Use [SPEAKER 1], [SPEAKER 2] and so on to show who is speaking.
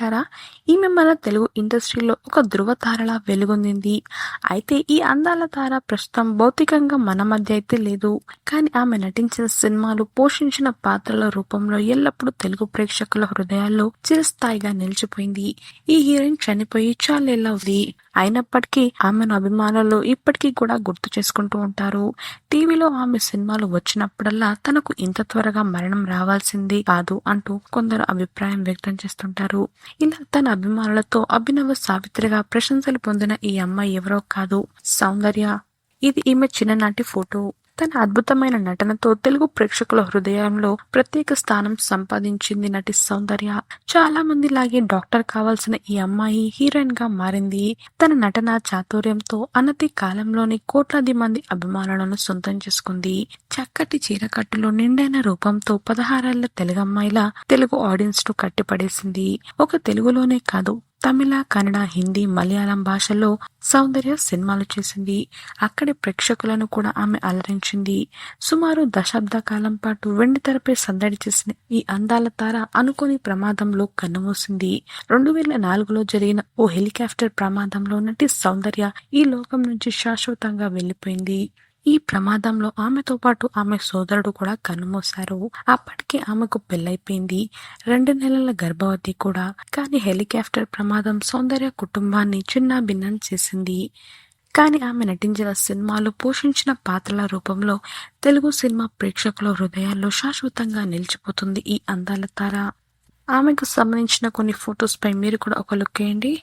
[SPEAKER 1] చూసారా ఈమె మన తెలుగు ఇండస్ట్రీలో ఒక ధృవతారలా వెలుగొందింది. అయితే ఈ అందాల తార ప్రస్తుతం భౌతికంగా మన మధ్య అయితే లేదు. కానీ ఆమె నటించిన సినిమాలు పోషించిన పాత్రల రూపంలో ఎల్లప్పుడూ తెలుగు ప్రేక్షకుల హృదయాల్లో చిరస్థాయిగా నిలిచిపోయింది. ఈ హీరోయిన్ చనిపోయి చాలేళ్ళ ఉంది. అయినప్పటికీ ఆమెను అభిమానులు ఇప్పటికీ కూడా గుర్తు చేసుకుంటూ ఉంటారు. టీవీలో ఆమె సినిమాలు వచ్చినప్పుడల్లా తనకు ఇంత త్వరగా మరణం రావాల్సింది కాదు అంటూ కొందరు అభిప్రాయం వ్యక్తం చేస్తుంటారు. ఇలా తన అభిమానులతో అభినవ సావిత్రిగా ప్రశంసలు పొందిన ఈ అమ్మాయి ఎవరో కాదు. సౌందర్య ఇది ఈమె చిన్ననాటి ఫోటో. తన అద్భుతమైన నటనతో తెలుగు ప్రేక్షకుల హృదయంలో ప్రత్యేక స్థానం సంపాదించింది నటి సౌందర్య. చాలా మంది లాగే డాక్టర్ కావాల్సిన ఈ అమ్మాయి హీరోయిన్గా మారింది. తన నటన చాతుర్యంతో అనతి కాలంలోని కోట్లాది మంది అభిమానులను సొంతం చేసుకుంది. చక్కటి చీరకట్టులో నిండైన రూపంతో పదహారేళ్ళ తెలుగమ్మాయిలా తెలుగు ఆడియన్స్ను కట్టిపడేసింది. ఒక తెలుగులోనే కాదు తమిళ కన్నడ హిందీ మలయాళం భాషల్లో సౌందర్య సినిమాలు చేసింది. అక్కడి ప్రేక్షకులను కూడా ఆమె అలరించింది. సుమారు దశాబ్ద కాలం పాటు వెండి తెరపై సందడి చేసిన ఈ అందాల తార అనుకోని ప్రమాదంలో కన్నుమూసింది. రెండు వేల నాలుగులో జరిగిన ఓ హెలికాప్టర్ ప్రమాదంలో నటి సౌందర్య ఈ లోకం నుంచి శాశ్వతంగా వెళ్ళిపోయింది ఈ ప్రమాదంలో ఆమెతో పాటు ఆమె సోదరుడు కూడా కన్నుమూశారు. అప్పటికే ఆమెకు పెళ్ళైపోయింది. రెండు నెలల గర్భవతి కూడా. కానీ హెలికాప్టర్ ప్రమాదం సౌందర్య కుటుంబాన్ని చిన్న భిన్నం చేసింది. కానీ ఆమె నటించిన సినిమాలు పోషించిన పాత్రల రూపంలో తెలుగు సినిమా ప్రేక్షకుల హృదయాల్లో శాశ్వతంగా నిలిచిపోతుంది ఈ అందాల తార. ఆమెకు సంబంధించిన కొన్ని ఫొటోస్ పై మీరు కూడా ఒక లుక్ వేయండి.